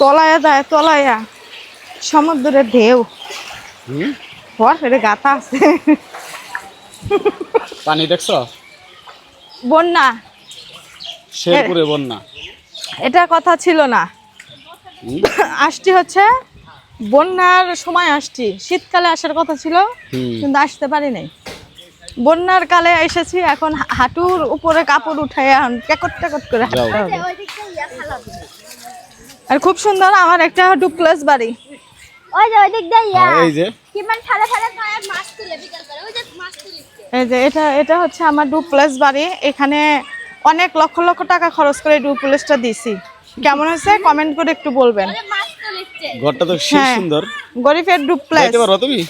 তলায়া যায় তলায়া। সমুদ্রের ঢেউ। হর গাথা আছে। পানি দেখছ? বন্যা। শেরপুরে বন্যা। এটা কথা ছিল না? আসটি হচ্ছে বন্যার সময় আসছি। শীতকালে আসার কথা ছিল কিন্তু আসতে পারি নাই। বন্যার কালে এসেছি এখন হাঁটুর উপরে কাপড় উঠাই এখন টেকট টেকট করে হাঁটতে হবে। আর খুব সুন্দর আমার একটা ডুপ্লেস বাড়ি। ওই যে ওই দিক দিয়ে ইয়া। হ্যাঁ, এই যে। কি মানে ফেলে ফেলে খায় মাছ তুলে বিকাল করে ওই যে মাছ তুলিছে এই যে এটা এটা হচ্ছে আমার ডুপ্লেস বাড়ি। এখানে অনেক লক্ষ লক্ষ টাকা খরচ করে ডুপ্লেসটা দিছি। কেমন হয়েছে? কমেন্ট করে একটু বলবেন। ঘরটা তো সে হ্যাঁ। সুন্দর। গরিবের ডুপ্লেস। যাইতে পারো তুমি?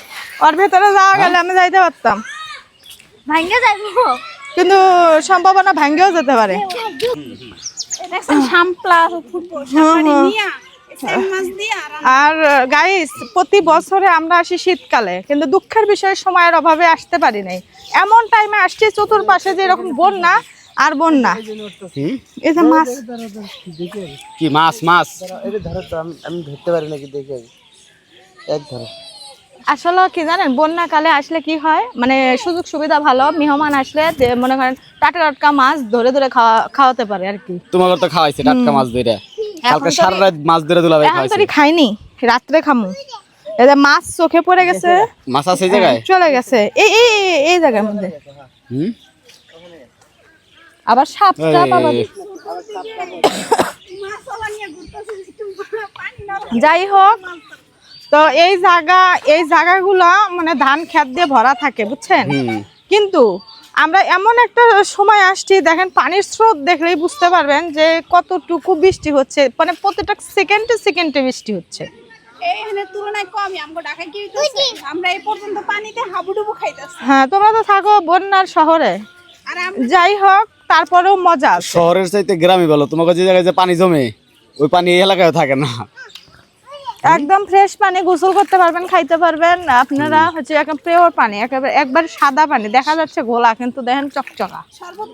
ওর ভেতরে যাওয়া গেলে আমি যাইতে পারতাম। ভাঙ্গে যাইবো। কিন্তু সম্ভাবনা ভাঙ্গেও যেতে পারে। আর গাইস প্রতি বছরে আমরা আসি শীতকালে কিন্তু দুঃখের বিষয়ে সময়ের অভাবে আসতে পারি নাই। এমন টাইমে আসছি চতুর্পাশে যে এরকম বন্যা আর বন্যা। এই যে মাছ। কি মাছ মাছ? ধরো তো আমি আমি ধরতে পারি নাকি দেখে। এক ধরো। আসলে কি জানেন বন্যাকালে আসলে কি হয় মানে সুযোগ সুবিধা ভালো মেহমান আসলে যে মনে করেন টাটকা টাটকা মাছ ধরে ধরে খাওয়া খাওয়াতে পারে আর কি। তোমাকে তো খাওয়াইছে টাটকা মাছ ধরে। কালকে সারা রাত মাছ ধরে দুলাভাই এখন খাওয়াইছে। তো খাইনি রাত্রে খামু। এই যে মাছ চোখে পড়ে গেছে। মাছ আছে এই জায়গায়? চলে গেছে। এই এই এই- জায়গার মধ্যে। হুম? আবার সাপ টাপ আবার। যাই হোক তো এই জায়গা এই জায়গাগুলো মানে ধান খেত দিয়ে ভরা থাকে বুঝছেন? কিন্তু আমরা এমন একটা সময় আসছি দেখেন পানির স্রোত দেখলেই বুঝতে পারবেন যে কতটুকু বৃষ্টি হচ্ছে মানে প্রত্যেকটা সেকেন্ডে সেকেন্ডে বৃষ্টি হচ্ছে। হ্যাঁ তোমরা তো থাকো বন্যার শহরে। আর যাই হোক তারপরেও মজা শহরের চাইতে গ্রামে ভালো তোমাকে যে জায়গায় যে পানি জমে ওই পানি এলাকায় থাকে না। একদম ফ্রেশ পানি গোসল করতে পারবেন খাইতে পারবেন। আপনারা হচ্ছে একদম পিওর পানি একেবারে একবার সাদা পানি দেখা যাচ্ছে ঘোলা কিন্তু দেখেন চকচকা। শরবত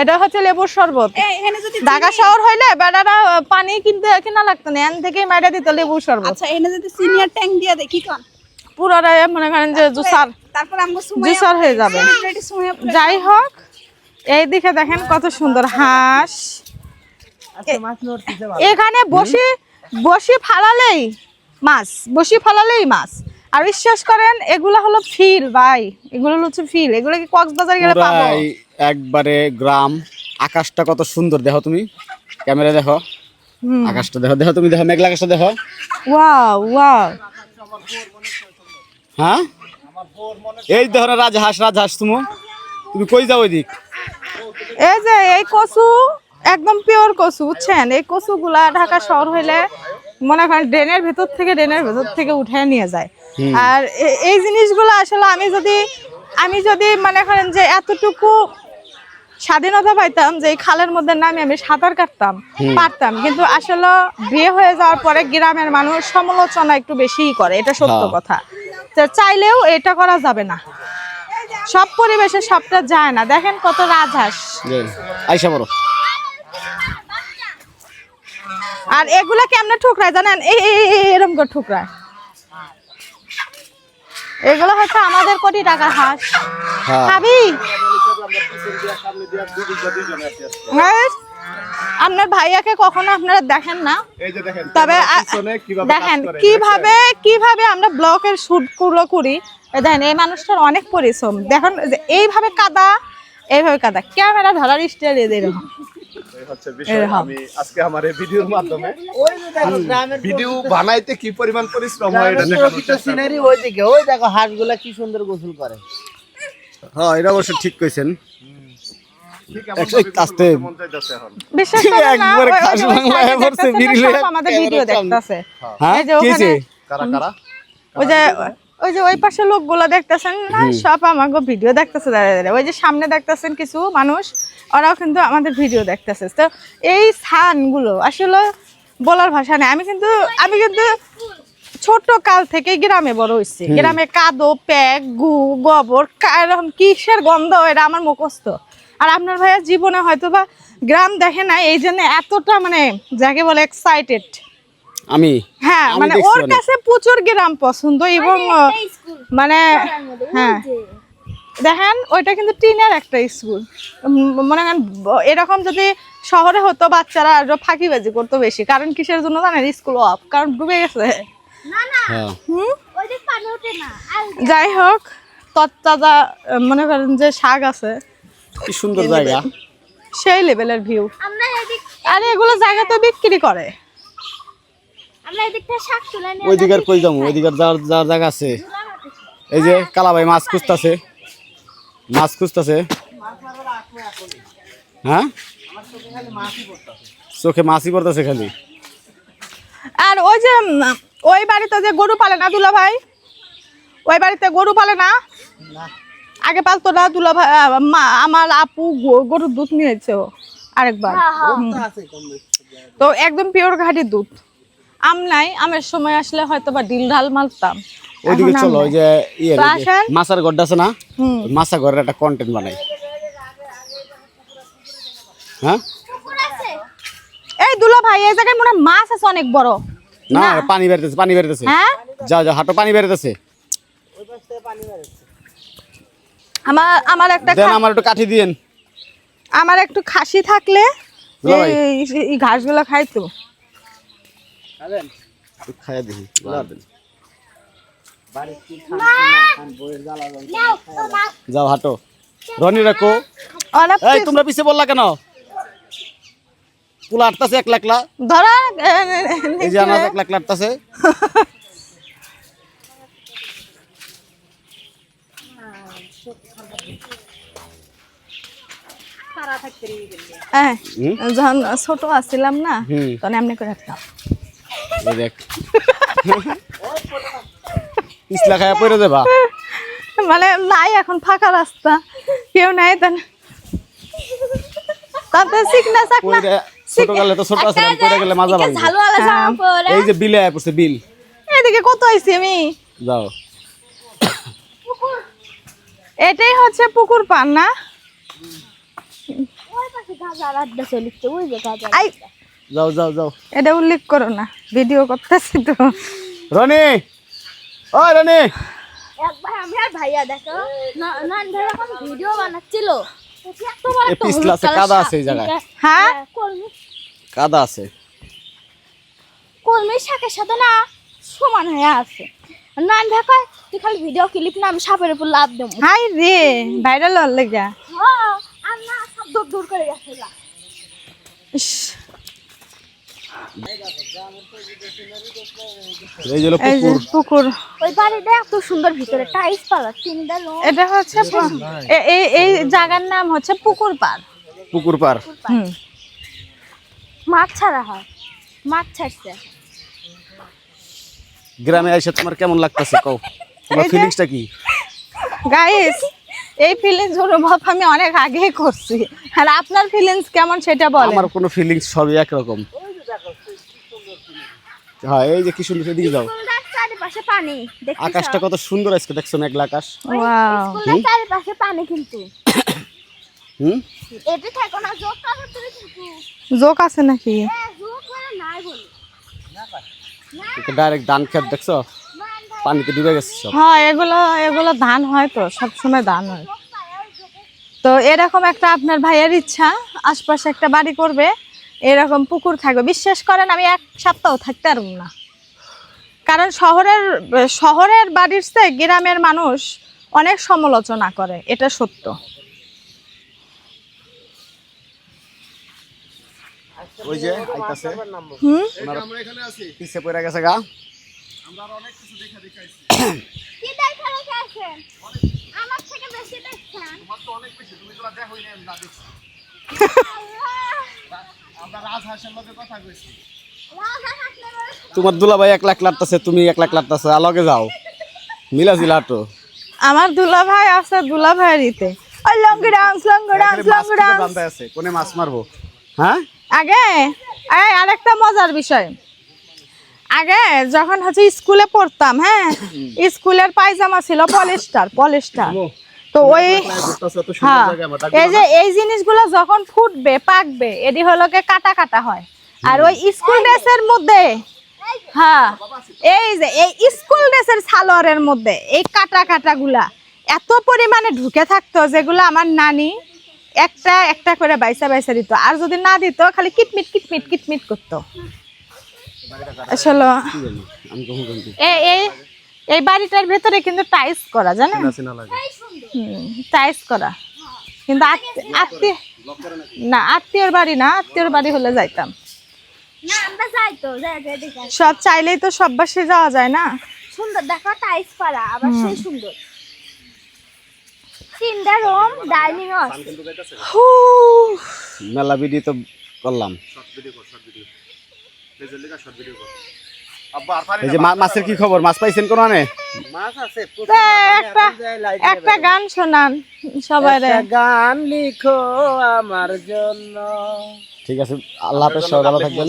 এটা হচ্ছে লেবুর শরবত। এখানে যদি ঢাকা শহর হইলে বেড়ারা পানি কিনতে কিনা লাগতো না এন থেকেই মাইরা দিত লেবুর শরবত। আচ্ছা এখানে যদি সিনিয়র ট্যাঙ্ক দিয়ে দেখি কোন? পুরাটা মনে করেন যে জুসার তারপর আমগো সুমাইয়া জুসার হয়ে যাবে। যাই হোক এই দিকে দেখেন কত সুন্দর হাঁস। নড়তেছে এখানে বসে বসে ফালালেই মাছ বসে ফালালেই মাছ। আর বিশ্বাস করেন এগুলো হলো ফিল ভাই এগুলো হচ্ছে ফিল। এগুলো কি কক্সবাজার গেলে পাবো? একবারে গ্রাম আকাশটা কত সুন্দর দেখো তুমি। ক্যামেরা দেখো। আকাশটা দেখো দেখো তুমি দেখো মেঘলা আকাশটা দেখো। Wow wow. হ্যাঁ? এই না রাজহাঁস রাজহাঁস তুমি। তুমি কই যাও ওইদিক? এই যে এই কচু একদম পিওর কচু বুঝছেন? এই কচুগুলা ঢাকা শহর হইলে মনে করেন ড্রেনের ভেতর থেকে ড্রেনের ভেতর থেকে উঠে নিয়ে যায়। আর এই জিনিসগুলো আসলে আমি যদি আমি যদি মনে করেন যে এতটুকু স্বাধীনতা পাইতাম যে এই খালের মধ্যে নামে আমি সাঁতার কাটতাম পারতাম। কিন্তু আসলে বিয়ে হয়ে যাওয়ার পরে গ্রামের মানুষ সমালোচনা একটু বেশিই করে এটা সত্য হ্যাঁ। কথা। চাইলেও এটা করা যাবে না। সব পরিবেশে সবটা যায় না। দেখেন কত রাজহাঁস। আইসা বড় আর এগুলা কেমনে ঠুকরায় জানেন? এরকম করে ঠুকরায়। এগুলো হচ্ছে আমাদের কোটি টাকার হাঁস। হ্যাঁ। খাবি হ্যাঁ? আপনার ভাইয়াকে কখনো আপনারা দেখেন না? তবে দেখেন কীভাবে কীভাবে আমরা ব্লকের শুটগুলো করি দেখেন এই মানুষটার অনেক পরিশ্রম। দেখেন এইভাবে কাদা এইভাবে কাদা। ক্যামেরা ধরার স্টাইল এরকম হচ্ছে বিষয়। আমি আজকে আমার এই ভিডিওর মাধ্যমে ওই দেখো গ্রামের ভিডিও বানাইতে কি পরিমাণ পরিশ্রম হয় এটা দেখানোর সিনারি ওই দিকে ওই দেখো হাঁসগুলা কি সুন্দর গোসল করে। হ্যাঁ এটা অবশ্য ঠিক কইছেন। মন আমাদের ভিডিও। দেখতাছে। হ্যাঁ। কি কারা কারা? ওই যে ওই যে ওই পাশে লোকগুলো দেখতেছেন না? সব আমাকে ভিডিও দেখতেছে দাঁড়িয়ে দাঁড়িয়ে ওই যে সামনে দেখতেছেন কিছু মানুষ ওরাও কিন্তু আমাদের ভিডিও দেখতেছে। তো এই স্থানগুলো আসলে বলার ভাষা নেই। আমি কিন্তু আমি কিন্তু ছোট কাল থেকে গ্রামে বড় হয়েছি গ্রামে কাদো প্যাক গু গোবর এরকম কিসের গন্ধ? এটা আমার মুখস্থ। আর আপনার ভাইয়া জীবনে হয়তো বা গ্রাম দেখে না এই জন্য এতটা মানে যাকে বলে এক্সাইটেড আমি হ্যাঁ মানে ওর। কাছে প্রচুর গ্রাম পছন্দ এবং মানে হ্যাঁ। দেখেন ওইটা কিন্তু টিনের একটা স্কুল। মনে করেন এরকম যদি শহরে হতো বাচ্চারা আরও ফাঁকিবাজি করতো বেশি। কারণ কিসের জন্য জানেন স্কুল অফ কারণ ডুবে গেছে। না না হ্যাঁ। ওই যে পানি ওঠে না আর যাই হোক তত্তাজা মনে করেন যে শাক আছে। কি সুন্দর জায়গা। সেই লেভেলের ভিউ আমরা এদিক আর এগুলো জায়গা তো বিক্রি করে। আমরা এদিক থেকে শাক তুলে নিয়ে ওই দিকের কই যাব? ওই দিকের যার যার জায়গা আছে। এই যে কালাভাই মাছ খুঁজতেছে। মাছ খুঁজতেছে। হ্যাঁ? চোখে মাছই পড়তেছে খালি। আর ওই যে ওই বাড়িতে যে গরু পালে না দুলা ভাই? ওই বাড়িতে গরু পালে না? আগে পালতো না দুলা ভাই আমার আপু গরুর দুধ নিয়েছে ও আরেকবার। তো একদম পিওর ঘাটি দুধ। আম নাই আমের সময় আসলে হয়তো বা ডিল ঢাল মারতাম। ওইদিকে চলো ওই যে ইয়ে মাছার আছে না। মাছা ঘরের একটা কন্টেন্ট বানাই। হ্যাঁ? এই দুলা ভাই এই জায়গায় মনে মাছ আছে অনেক বড়। না পানি বেরতেছে পানি বেরতেছে। হ্যাঁ? যাও যাও হাঁটো পানি বেরতেছে। আমার আমার একটা দেন আমার একটু কাঠি দিয়েন। আমার একটু খাসি থাকলে। এই- ঘাসগুলো খাইতো। খাইয়া দেখি যাও হাঁটো। রনি রাখো। এই তোমরা পিছে বললা কেন? পুলা আটতাছে এক লাখলা ধরা এই যে আনাজ এক লাখ লাটতাছে হ্যাঁ, যখন ছোট আসছিলাম না। তখন এমনি করে রাখতাম দেখ। ইসলা খায়া পড়ে যাবা? মানে নাই এখন ফাঁকা রাস্তা। কেউ নাই তাতে তো ছোট ছিলাম পড়ে গেলে মাজা ভাঙবে পরে। এই যে বিলে আয় পড়ছে বিল। এদিকে কত আইছি আমি? যাও। এটাই হচ্ছে পুকুর পান না? ওই পাশে গাজার আড্ডা চলিচ্ছে ওই যে আই যাও যাও যাও। এটা উল্লেখ করো না ভিডিও করতেছি তো। রনি! ওই রনি! একবার আমি আর ভাইয়া দেখো নান ভাই এখন ভিডিও বানাচ্ছিল। পিছলা আছে, কাদা আছে এই জায়গায়। হ্যাঁ? কলমি। কাদা আছে। কলমি শাকের সাথে না সমান হয়ে আছে। নান ভাই কয় তুই খালি ভিডিও ক্লিপ না আমি সাপের উপর লাভ দেবো। হাই রে ভাইরাল হল লেগা। হ্যাঁ আর না সব দূর দূর করে গেছে। ইস, এই যে হলো এই যে পুকুর। পুকুর। ওই বাড়িটা এত সুন্দর ভিতরে টাইলস পালা তিনটা এটা হচ্ছে এই এই জায়গার নাম হচ্ছে পুকুর পার পুকুর পার হুম। মাছ ছাড়া হয়। মাছ ছাড়ছে। গ্রামে এসে তোমার কেমন লাগতেছে কও? তোমার এই ফিলিংসটা কি? গাইস এই ফিলিংস অনুভব আমি অনেক আগেই করছি। আর আপনার ফিলিংস কেমন সেটা বলেন। আমার কোনো ফিলিংস সবই একরকম। হ্যাঁ এই যে কি সুন্দর এদিকে যাও। পানি আকাশটা কত সুন্দর আজকে দেখছ মেঘলা আকাশ? চারিপাশে পানি কিন্তু। হুম? এতে থাকো না যোগ কাপড় তুলে কিন্তু। জোক আছে নাকি? হ্যাঁ, যোগ নাই বলি। ডাইরেক্ট ধান খেত দেখছ? পানিতে ডুবে গেছে সব। হ্যাঁ এগুলো এগুলো ধান হয় তো সবসময় ধান হয়। তো এরকম একটা আপনার ভাইয়ের ইচ্ছা আশপাশে একটা বাড়ি করবে এরকম পুকুর থাকবে। বিশ্বাস করেন আমি এক সপ্তাহ থাকতে পারব না। কারণ শহরের শহরের বাড়ির চেয়ে গ্রামের মানুষ অনেক সমালোচনা করে এটা সত্য। ওই যে আইতাছে। হুম? ওনারা পিছে পড়ে গেছে গা। কি দেখা রেখে আসেন আমার থেকে বেশি দেখছেন। রাজহাঁস আসলে বলে, তোমার দুলাভাই এক লাখ লাটতাছে তুমি এক লাখ লাটতাছে আলগে যাও। মিলা জিলা তো আমার দুলা ভাই আছে দুলা ভাইয়ের ইতে ওই লঙ্গি ডান্স লঙ্গি ডান্স লঙ্গি ডান্স। আছে কোনে মাছ মারবো? হ্যাঁ? আগে এই আরেকটা মজার বিষয়। আগে যখন হচ্ছে স্কুলে পড়তাম হ্যাঁ? স্কুলের পায়জামা ছিল পলিস্টার পলিস্টার। তো ওই হ্যাঁ এই যে এই জিনিসগুলো যখন ফুটবে পাকবে এটি হলো কাটা কাটা হয়। আর ওই স্কুল ড্রেসের মধ্যে হ্যাঁ এই যে এই স্কুল ড্রেসের সালোয়ারের মধ্যে এই কাটা কাটা গুলা এত পরিমাণে ঢুকে থাকতো যেগুলো আমার নানি একটা একটা করে বাইসা বাইসা দিত। আর যদি না দিত খালি কিটমিট কিটমিট কিটমিট করতো। আসলে এই এই বাড়িটার ভেতরে কিন্তু টাইস করা জানেন? টাইস করা। কিন্তু আত্মী- আত্মীয় না আত্মীয়র বাড়ি না আত্মীয়র বাড়ি হলে যাইতাম। সব চাইলেই তো সব বাসে যাওয়া যায় না। সুন্দর দেখো টাইস করা আবার সেই সুন্দর। তিনটা রুম ডাইনিং মেলা ভিডিও তো করলাম। আর পারি এই যে মাছের কি খবর? মাছ পাইছেন কোন আনে মাছ আছে একটা একটা গান শোনান সবাই গান লিখো আমার জন্য। ঠিক আছে আল্লাহ হাফেজ সবাই ভালো থাকবেন।